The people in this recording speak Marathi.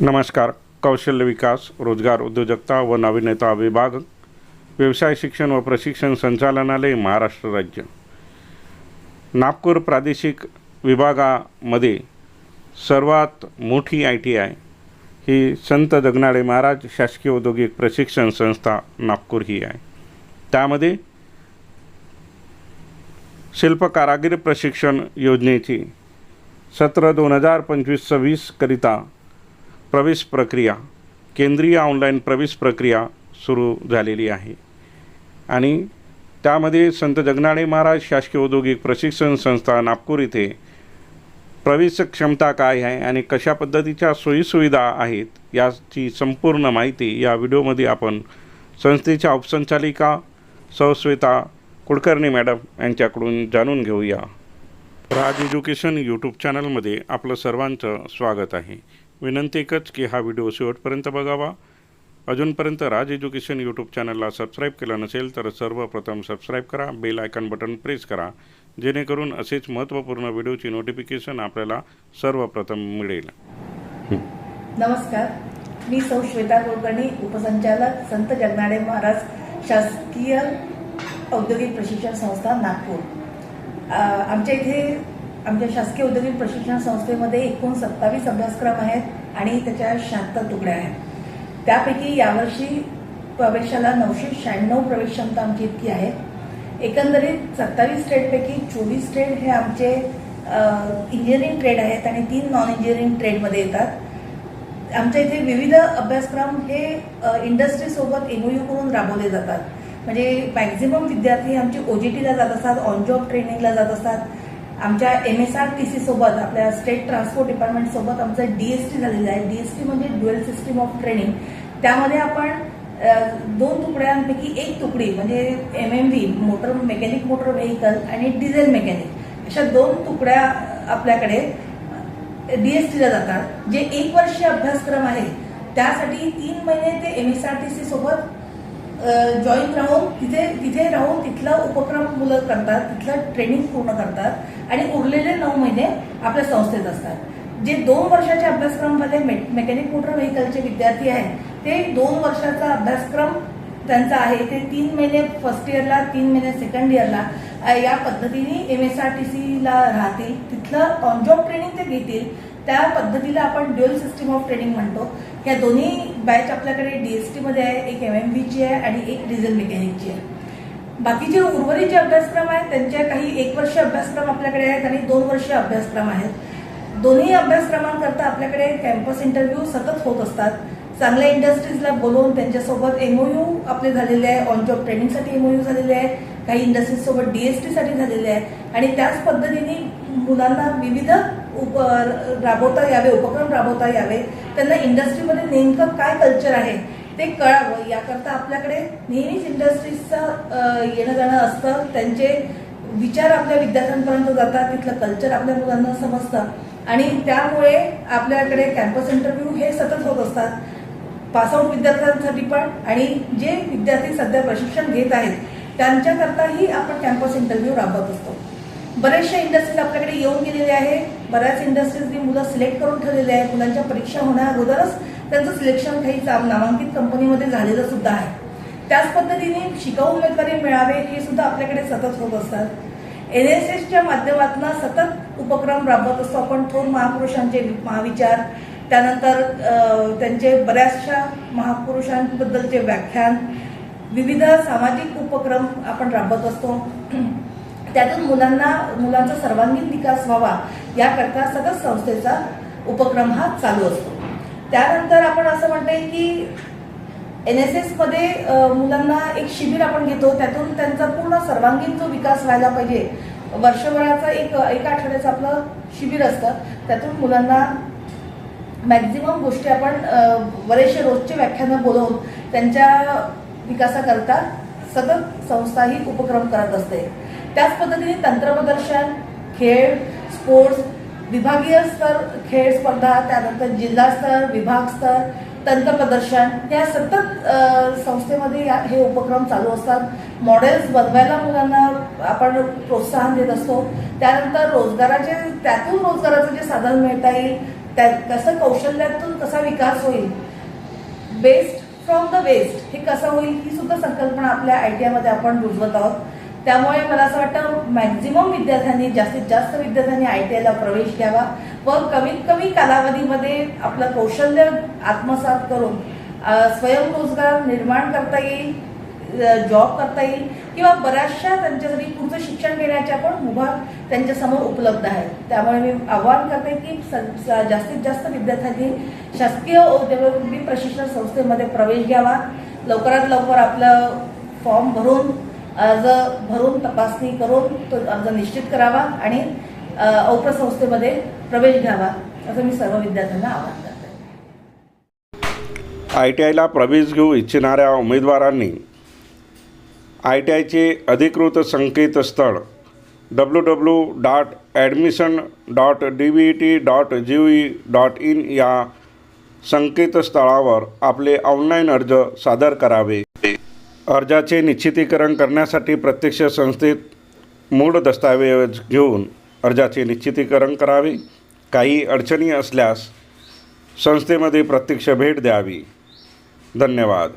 नमस्कार कौशल्य विकास रोजगार उद्योजकता व नाविन्यता विभाग व्यवसाय शिक्षण व प्रशिक्षण संचालनालय महाराष्ट्र राज्य. नागपूर प्रादेशिक विभागामध्ये सर्वात मोठी आय टी आय ही संत जगनाडे महाराज शासकीय औद्योगिक प्रशिक्षण संस्था नागपूर ही आहे. त्यामध्ये शिल्पकारागीर प्रशिक्षण योजनेची सत्र दोन हजार पंचवीस सव्वीसकरिता प्रवेश प्रक्रिया केंद्रीय ऑनलाईन प्रवेश प्रक्रिया सुरू झालेली आहे. आणि त्यामध्ये संत जगनाडे महाराज शासकीय औद्योगिक प्रशिक्षण संस्था नागपूर इथे प्रवेश क्षमता काय आहे आणि कशा पद्धतीच्या सोयीसुविधा आहेत याची संपूर्ण माहिती या व्हिडिओमध्ये आपण संस्थेच्या उपसंचालिका सौश्वेता कुलकर्णी मॅडम यांच्याकडून जाणून घेऊया. राज एज्युकेशन यूट्यूब चॅनलमध्ये आपलं सर्वांचं स्वागत आहे. विनंती एकच की हा व्हिडिओ शेवटपर्यंत बघावा. अजूनपर्यंत राज एज्युकेशन यूट्यूब चॅनलला सबस्क्राईब केलं नसेल तर सर्वप्रथम सबस्क्राईब करा बेल आयकॉन बटन प्रेस करा जेणेकरून असेच महत्त्वपूर्ण व्हिडिओची नोटिफिकेशन आपल्याला सर्वप्रथम मिळेल. नमस्कार. मी सौ श्वेता कुलकर्णी उपसंचालक संत जगनाडे महाराज शासकीय औद्योगिक प्रशिक्षण संस्था नागपूर. आमच्या इथे आमच्या शासकीय औद्योगिक प्रशिक्षण संस्थेमध्ये एकूण सत्तावीस अभ्यासक्रम आहेत आणि त्याच्या शहात्तर तुकड्या आहेत. त्यापैकी यावर्षी प्रवेशाला नऊशे शहाण्णव प्रवेश क्षमता आमची इतकी आहे. एकंदरीत सत्तावीस ट्रेडपैकी चोवीस ट्रेड हे आमचे इंजिनिअरिंग ट्रेड आहेत आणि तीन नॉन इंजिनिअरिंग ट्रेडमध्ये येतात. आमच्या इथे विविध अभ्यासक्रम हे इंडस्ट्रीसोबत एमओयू करून राबवले जातात. म्हणजे मॅक्झिमम विद्यार्थी आमचे ओजीटीला जात असतात ऑन जॉब ट्रेनिंगला जात असतात. आमच्या M S R T C सोबत आपल्या स्टेट ट्रान्सपोर्ट डिपार्टमेंट सोबत आमचं डीएसटी झालेलं आहे. डीएसटी म्हणजे ड्युएल सिस्टीम ऑफ ट्रेनिंग त्यामध्ये आपण दोन तुकड्यांपैकी एक तुकडी म्हणजे M M V motor mechanic motor vehicle आणि डिझेल मेकॅनिक अशा दोन तुकड्या आपल्याकडे डीएसटीला जातात जे एक वर्षीय अभ्यासक्रम आहे. त्यासाठी तीन महिने ते M S R T C सोबत जॉईन राहून तिथे तिथे राहून तिथला उपक्रम मुलं करतात तिथलं ट्रेनिंग पूर्ण करतात आणि उरलेले नऊ महिने आपल्या संस्थेत असतात. जे दोन वर्षाच्या अभ्यासक्रमामध्ये मेकॅनिक मोटर व्हेकलचे विद्यार्थी आहेत ते दोन वर्षाचा अभ्यासक्रम त्यांचा आहे. ते तीन महिने फर्स्ट इयरला तीन महिने सेकंड इयरला या पद्धतीने एम एस आर टी सीला राहतील. तिथलं ऑन जॉब ट्रेनिंग ते घेतील. त्या पद्धतीला आपण ड्युअल सिस्टीम ऑफ ट्रेनिंग म्हणतो. या दोन्ही बॅच आपल्याकडे डीएसटीमध्ये आहे एक एम एम बीची आहे आणि एक डिझेल मेकॅनिकची आहे. बाकीचे उर्वरित जे अभ्यासक्रम आहेत त्यांच्या काही एक वर्ष अभ्यासक्रम आपल्याकडे आहेत आणि दोन वर्ष अभ्यासक्रम आहेत. दोन्ही अभ्यासक्रमांकरता आपल्याकडे कॅम्पस इंटरव्ह्यू सतत होत असतात. चांगल्या इंडस्ट्रीजला बोलवून त्यांच्यासोबत एमओयू आपले झालेले आहे ऑन जॉब ट्रेनिंगसाठी एमओयू झालेले आहे. काही इंडस्ट्रीज सोबत डीएसटी साठी झालेले आहे आणि त्याच पद्धतीने मुलांना विविध उप राबवता यावे उपक्रम राबवता यावे. त्यांना इंडस्ट्रीमध्ये नेमकं काय कल्चर आहे ते कळावं. याकरता आपल्याकडे नेहमीच इंडस्ट्रीजचं येणं जाणं असतं. त्यांचे विचार आपल्या विद्यार्थ्यांपर्यंत जातात. तिथलं कल्चर आपल्या मुलांना समजतं. आणि त्यामुळे आपल्याकडे कॅम्पस इंटरव्ह्यू हे सतत होत असतात. पासआउट विद्यार्थ्यांसाठी पण. आणि जे विद्यार्थी सध्या प्रशिक्षण घेत आहेत त्यांच्याकरताही आपण कॅम्पस इंटरव्ह्यू राबवत असतो. बऱ्याचशा इंडस्ट्रीज आपल्याकडे येऊन गेलेले आहे बऱ्याच इंडस्ट्रीजनी मुलं सिलेक्ट करून ठेवलेले आहे मुलांच्या परीक्षा होण्या अगोदरच त्यांचं सिलेक्शन काही चा- नामांकित कंपनीमध्ये झालेलं सुद्धा आहे. त्याच पद्धतीने शिकाऊ उमेदवारी मिळावे हे सुद्धा आपल्याकडे सतत होत असतात. एन एस एसच्या माध्यमातून सतत उपक्रम राबवत असतो आपण. थोर महापुरुषांचे महाविचार त्यानंतर त्यांचे बऱ्याचशा महापुरुषांबद्दलचे व्याख्यान विविध सामाजिक उपक्रम आपण राबवत असतो. त्यातून मुलांना मुलांचा सर्वांगीण विकास व्हावा याकरता सतत संस्थेचा उपक्रम हा चालू असतो. त्यानंतर आपण असं म्हणतोय की एन एस एसमध्ये मुलांना एक शिबिर आपण घेतो. त्यातून त्यांचा पूर्ण सर्वांगीण जो विकास व्हायला पाहिजे वर्षभराचा एक एका आठवड्याचं आपलं शिबिर असतं. त्यातून मुलांना मॅक्झिमम गोष्टी आपण बरेचसे रोजचे व्याख्यानं बोलवून त्यांच्या विकासाकरता सतत संस्था ही उपक्रम करत असते. त्याच पद्धतीने तंत्रप्रदर्शन खेळ स्पोर्ट्स विभागीय स्तर खेळ स्पर्धा त्यानंतर जिल्हा स्तर विभाग स्तर तंत्रप्रदर्शन या सतत संस्थेमध्ये या हे उपक्रम चालू असतात. मॉडेल्स बनवायला मुलांना आपण प्रोत्साहन देत असतो. त्यानंतर रोजगाराचे त्यातून रोजगाराचं जे साधन मिळता येईल त्या कसं कौशल्यातून कसा विकास होईल बेस्ट फ्रॉम द वेस्ट हे कसं होईल ही सुद्धा संकल्पना आपल्या आय टी आयमध्ये आपण रुजवत आहोत. त्यामुळे मला असं वाटतं मॅक्झिमम विद्यार्थ्यांनी जास्तीत जास्त विद्यार्थ्यांनी आय टी आयला प्रवेश घ्यावा व कमीत कमी कालावधीमध्ये आपलं कौशल्य आत्मसात करून स्वयंरोजगार निर्माण करता येईल. जॉब करता येईल किंवा बऱ्याचशा त्यांच्यासाठी पुढचं शिक्षण घेण्याच्या पण मुभा त्यांच्यासमोर उपलब्ध आहेत. त्यामुळे मी आवाहन करते की जास्तीत जास्त विद्यार्थ्यांनी शासकीय औद्योगिक प्रशिक्षण संस्थेमध्ये प्रवेश घ्यावा. लवकरात लवकर आपलं फॉर्म भरून अर्ज भरून तपासणी करून तो अर्ज निश्चित करावा आणि औप्र संस्थेमध्ये प्रवेश घ्यावा. असं मी सर्व विद्यार्थ्यांना आवाहन करते. आय टी आयला प्रवेश घेऊ इच्छिणाऱ्या उमेदवारांनी आय टी आयचे अधिकृत संकेतस्थळ W W dot admission dot D V T dot G E dot in या संकेतस्थळावर आपले ऑनलाईन अर्ज सादर करावे. अर्जाचे निश्चितीकरण करण्यासाठी प्रत्यक्ष संस्थेत मूळ दस्तऐवज घेऊन अर्जाचे निश्चितीकरण करावे. काही अडचणी असल्यास संस्थेमध्ये प्रत्यक्ष भेट द्यावी. धन्यवाद.